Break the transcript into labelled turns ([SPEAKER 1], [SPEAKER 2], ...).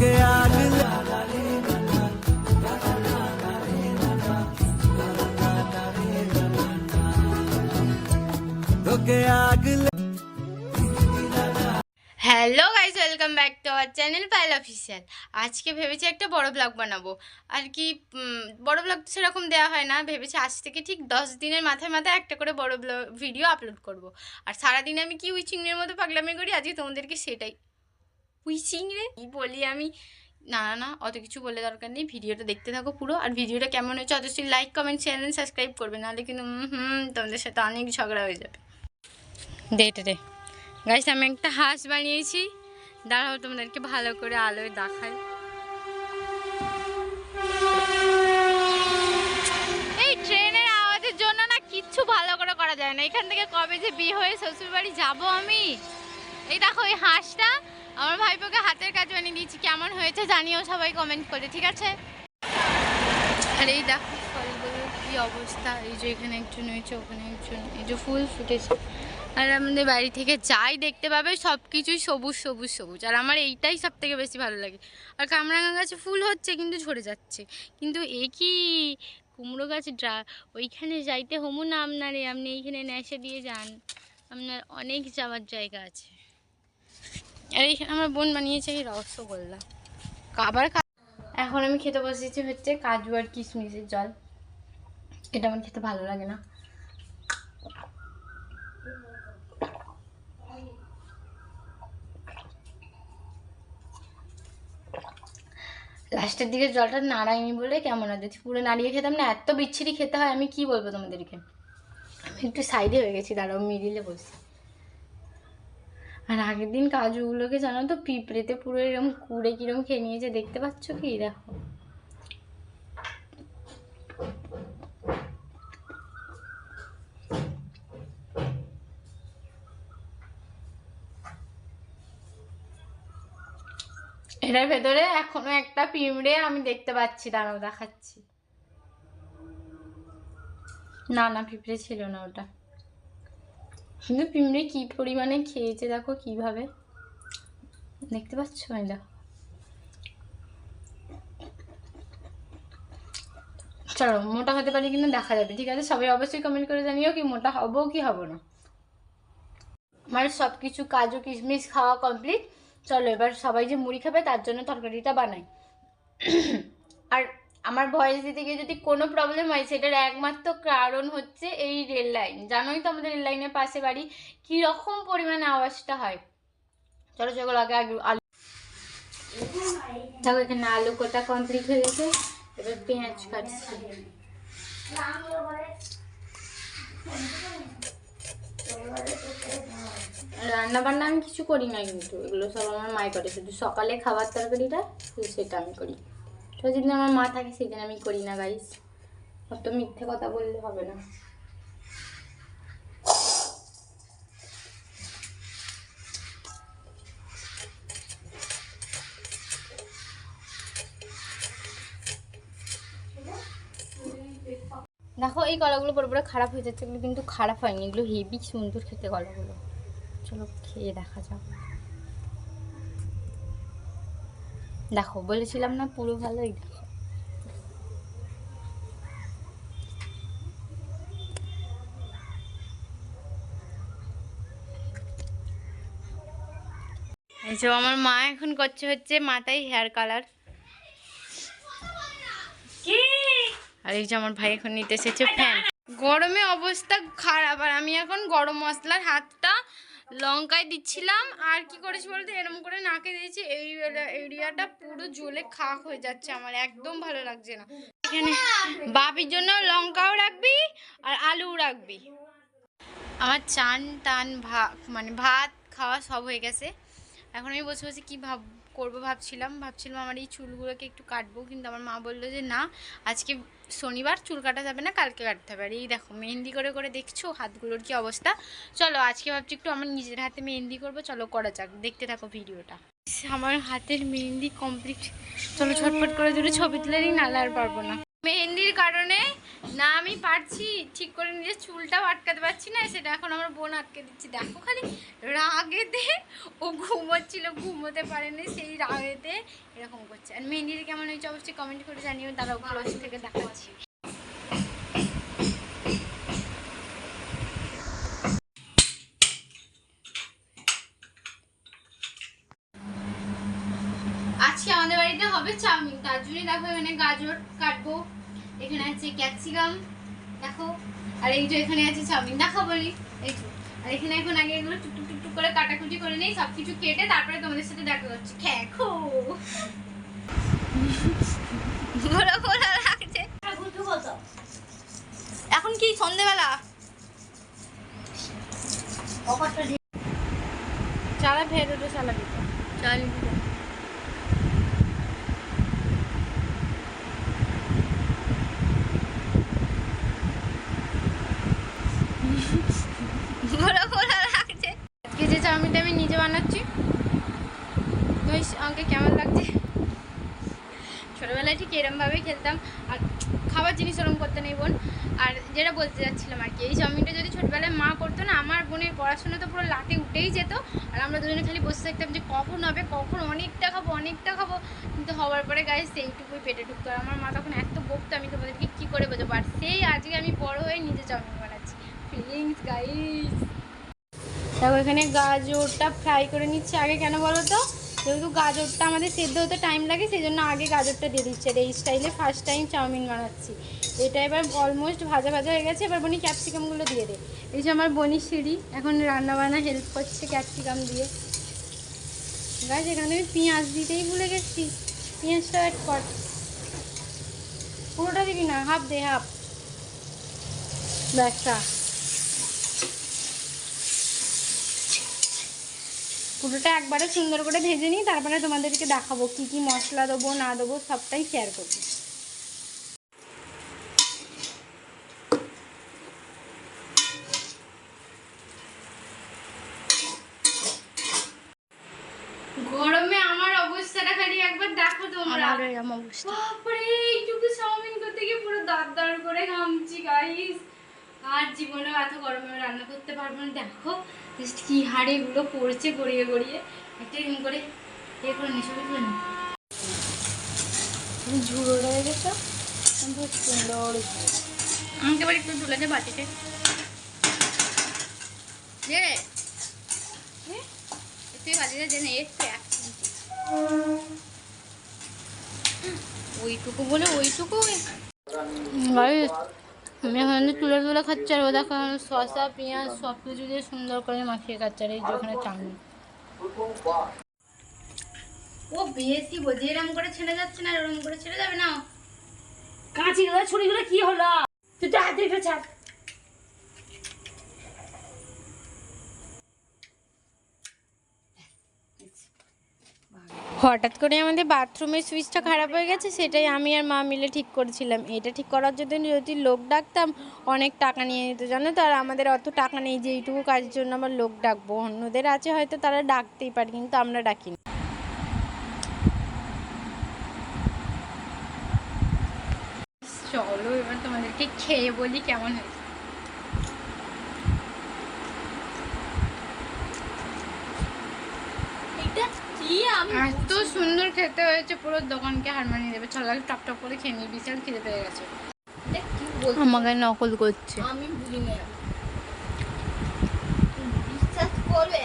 [SPEAKER 1] Hello guys welcome back to our channel Payel official আজকে ভেবেছি একটা বড় ব্লগ বানাবো। আর কি বড় ব্লগ তো সেরকম দেওয়া হয় না। ভেবেছি আজ থেকে ঠিক দশ দিনের মাথায় মাথায় একটা করে বড় ব্লগ ভিডিও আপলোড করব। আর সারাদিন আমি কি উইচিংয়ের মতো পাগলামি করি? আজকে তোমাদেরকে সেটাই রে। কি বলি আমি? না না না, অত কিছু বলে দরকার নেই। ভিডিওটা দেখতে থাকো পুরো। আর ভিডিওটা কেমন হয়েছে অবশ্যই লাইক কমেন্ট চ্যানেল সাবস্ক্রাইব করবে। নাহলে কিন্তু হুম, তোমাদের সাথে অনেক ঝগড়া হয়ে যাবে। ডেটে ডে গাইস আমি একটা হাঁস বানিয়েছি। দাঁড়াও, তোমাদেরকে ভালো করে আলোয় দেখাই। এই ট্রেনের জন্য না কিচ্ছু ভালো করে করা যায় না। এখান থেকে কবে যে বিয়ে হয়ে শ্বশুর বাড়ি যাব আমি? এই দেখো এই হাঁসটা আমার ভাইপোকে হাতের কাজ বানিয়ে দিয়েছি। কেমন হয়েছে জানিও সবাই কমেন্ট করে, ঠিক আছে? আর এই দেখো ফলগুলোর কি অবস্থা, এই যে এখানে একজন হয়েছে ওখানে একজন, এই যে ফুল ফুটেছে। আর আমাদের বাড়ি থেকে যাই দেখতে পাবে সব কিছুই সবুজ সবুজ সবুজ। আর আমার এইটাই সব থেকে বেশি ভালো লাগে। আর কামরাঙা গাছে ফুল হচ্ছে কিন্তু ঝরে যাচ্ছে। কিন্তু এ কি কুমড়ো গাছ? ড্রা, ওইখানে যাইতে হমু না আপনারে, আপনি এইখানে নেশে দিয়ে যান। আপনার অনেক যাওয়ার জায়গা আছে। আর এইখানে আমার বোন বানিয়েছে এই রসগোল্লা। আবার এখন আমি খেতে বসেছি হচ্ছে কাজু আর কিশমিশের জল। এটা আমার খেতে ভালো লাগে না। লাস্টের দিকে জলটা নাড়াইনি বলে কেমন হয় যদি পুরো নাড়িয়ে খেতাম না, এত বিচ্ছিরি খেতে হয়, আমি কি বলব তোমাদেরকে? আমি একটু সাইডে হয়ে গেছি, দাঁড়াও, মিডিলে বসে আর আগের দিন কাজুগুলোকে জানো তো, পিঁপড়েতে পুরো এরকম কুড়ে কিরম খেয়ে নিয়েছে, দেখতে পাচ্ছ কি? দেখো। এটার ভেতরে এখনও একটা পিঁমড়ে আমি দেখতে পাচ্ছি, দাঁড়াও দেখাচ্ছি। না না, পিঁপড়ে ছিল না ওটা। কিন্তু পিঁমড়ে কি পরিমাণে খেয়েছে দেখো কীভাবে? দেখতে পাচ্ছ দেখো চলো, মোটা হতে পারি কিন্তু দেখা যাবে, ঠিক আছে? সবাই অবশ্যই কমেন্ট করে জানিও কি মোটা হব কি হব না। আমার সব কিছু কাজু, কিশমিশ খাওয়া কমপ্লিট চলো, এবার সবাই যে মুড়ি খাবে তার জন্য তরকারিটা বানাই। আর আমার ভয়েস দিতে গিয়ে যদি কোনো প্রবলেম হয়, সেটার একমাত্র কারণ হচ্ছে এই রেল লাইন জানোই তো আমাদের রেল লাইনের পাশে বাড়ি, কীরকম পরিমাণে আওয়াজটা হয়। চলো চলো, আগে আলু দেখো, এখানে আলু কোটা কমপ্লিট হয়ে গেছে। এবার পেঁয়াজ কাটছি। রান্না বান্না আমি কিছু করি না কিন্তু, এগুলো সব আমার মাই করে। শুধু সকালে খাবার তরকারিটা সেটা আমি করি। তো যেদিন আমার মা থাকে সেদিন আমি করি না গাইস অত মিথ্যে কথা বললে হবে না। দেখো, এই কলাগুলো পরে পরে খারাপ হয়ে যাচ্ছে, কিন্তু খারাপ হয়নি। এগুলো হেভি সুন্দর খেতে কলাগুলো চলো, খেয়ে দেখা যাক। দেখো বলেছিলাম না পুরো ভালোই দেখো। এই যে আমার মা এখন করছে হচ্ছে মাথায় হেয়ার কালার আর এই যে আমার ভাই এখন নিতে এসেছে ফ্যান গরমে অবস্থা খারাপ আর আমি এখন গরম মশলার হাতটা লঙ্কায় দিচ্ছিলাম, আর কি করেছি বলতে এরকম করে নাকে দিয়েছি, এই এরিয়াটা পুরো জ্বলে খাক হয়ে যাচ্ছে আমার, একদম ভালো লাগছে না। এখানে বাপির জন্য লঙ্কাও রাখবি, আর আলুও রাখবি। আমার চান টান ভাত মানে ভাত, খাওয়া সব হয়ে গেছে। এখন আমি বসে বসে কী ভাব, করব ভাবছিলাম ভাবছিলাম আমার এই চুলগুলোকে একটু কাটবো, কিন্তু আমার মা বলল যে না, আজকে শনিবার চুল কাটা যাবে না, কালকে কাটতে হবে। আর এই দেখো, মেহেন্দি করে করে দেখছ হাতগুলোর কি অবস্থা? চলো, আজকে ভাবছি একটু আমার নিজের হাতে মেহেন্দি করব, চলো করা যাক। দেখতে থাকো ভিডিওটা। আমার হাতের মেহেন্দি কমপ্লিট চলো ছটফট করে দুটো ছবি তুলে নিই, নাহলে আর পারব না। মেহেন্দির কারণে না আমি পারছি ঠিক করে নিজের চুলটাও আটকাতে পারছি না, সেটা এখন আমার বোন আটকে দিচ্ছি। দেখো খালি রাগেতে ও ঘুমোচ্ছিল, ঘুমোতে পারেনি, সেই রাগেতে এরকম করছে। আর মেহেন্দির কেমন হয়েছে অবশ্যই কমেন্ট করে জানিও তারা ক্লোজ থেকে দেখাচ্ছি। আজকে আমাদের বাড়িতে হবে চাউমিন। তার জন্যই দেখো, এখানে গাজর কাটবো, এখানে আছে ক্যাপসিকাম, দেখো। আর এই যে এখানে আছে চাউমিন। দেখো বলি, এই যে। আর এখানে এখন আগে এগুলো টুকটুক টুকটুক করে কাটাকুটি করে নেই সব কিছু কেটে তারপরে তোমাদের সাথে দেখা করছি। খেখো ঘোরা ঘোরা লাগছে এখন কি সন্ধেবেলা চালা ভেরোটা চালা দিতে চালি দিতে ঘোরা ঘোরা লাগছে আজকে যে চাউমিনটা আমি নিজে বানাচ্ছি ওই আমাকে কেমন লাগছে ঠিক এরমভাবেই খেলতাম। আর খাবার জিনিস ওরম করতে নেই বোন। আর যেটা বলতে যাচ্ছিলাম আর কি, এই চাউমিনটা যদি ছোটবেলায় মা করতো না, আমার বোনের পড়াশোনা তো পুরো লাটে উঠেই যেত। আর আমরা দুজনে খালি বসে থাকতাম যে কখন হবে, কখন অনেকটা খাব অনেকটা খাব। কিন্তু হওয়ার পরে গায়ে সেইটুকুই পেটে ঢুকতো। আর আমার মা তখন এত বকতো, আমি তোমাদেরকে কী করে বোঝাবো? আর সেই আজকে আমি বড় হয়ে নিজে চাউমিন বানাচ্ছি। ফিলিংস গাইস দেখো, এখানে গাজরটা ফ্রাই করে নিচ্ছে। আগে কেন বলো তো? যেহেতু গাজরটা আমাদের সেদ্ধ হতে টাইম লাগে সেই জন্য আগে গাজরটা দিয়ে দিচ্ছে। এই স্টাইলে ফার্স্ট টাইম চাউমিন বানাচ্ছি। এটা এবার অলমোস্ট ভাজা ভাজা হয়ে গেছে, এবার বনি ক্যাপসিকামগুলো দিয়ে দে। এই যে আমার বনি সিঁড়ি, এখন রান্না বান্না হেল্প করছে ক্যাপসিকাম দিয়ে। গাছ এখানে আমি পেঁয়াজ দিতেই ভুলে গেছি। পেঁয়াজটা অ্যাড কর। পুরোটা দিবি না হাফ দে হাফ ব্যাগটা পুরোটা একবারে সুন্দর করে ভেজে নিই তারপরে তোমাদেরকে দেখাবো কি কি মশলা দেবো না দেবো সবটাই শেয়ার করব। গরমে আমার অবস্থাটা খালি একবার দেখো তোমরা। বাপরে এইটুকু চাউমিন করতে গিয়ে পুরো দাঁত দাঁড় করে ঘামছি গাইস আর জীবনেও এত গরমে রান্না করতে পারব না। দেখো জাস্ট কি হাড়ে এগুলো পড়ছে গড়িয়ে গড়িয়ে। একটা এরকম করে ইয়ে করে নি ছবি তুলে
[SPEAKER 2] ঝুড়ো রয়ে গেছে? সুন্দর
[SPEAKER 1] আমাকে এবার একটু তুলে দে বাটিতে। রে। তুই বাটিতে দে না একটু এক ওইটুকু বলে ওইটুকু
[SPEAKER 2] আমি এখন তুলে তুলে খাচ্ছি আর ও দেখো শসা, পেঁয়াজ সব কিছু দিয়ে সুন্দর করে মাখিয়ে খাচ্ছে আর এই যে ওখানে চাউমিন।
[SPEAKER 1] ও বেশি বোঝে এরম করে ছেড়ে যাচ্ছে না এরম করে ছেড়ে যাবে না?
[SPEAKER 2] কাঁচিগুলো, ছুরিগুলো কি হলো? তুই তো হাতে এটা ছাড়
[SPEAKER 1] হঠাৎ করে আমাদের বাথরুমের সুইচটা খারাপ হয়ে গেছে, সেটাই আমি আর মা মিলে ঠিক করেছিলাম। এটা ঠিক করার জন্য যদি লোক ডাকতাম, অনেক টাকা নিয়ে নিত জানো তো? আর আমাদের অত টাকা নেই যে এইটুকু কাজের জন্য আমার লোক ডাকবো। অন্যদের আছে হয়তো তারা ডাকতেই পারে, কিন্তু আমরা ডাকি চলো এবার তোমাদেরকে খেয়ে বলি কেমন হয়েছে। এত সুন্দর খেতে হয়েছে পুরো দোকানকে হার দেবে। চল আগে টপ টপ করে খেয়ে নিই বিশাল খেতে পেয়ে গেছে। আমাকে নকল করছে।
[SPEAKER 2] আমি ভুলি না। বিশ্বাস করবে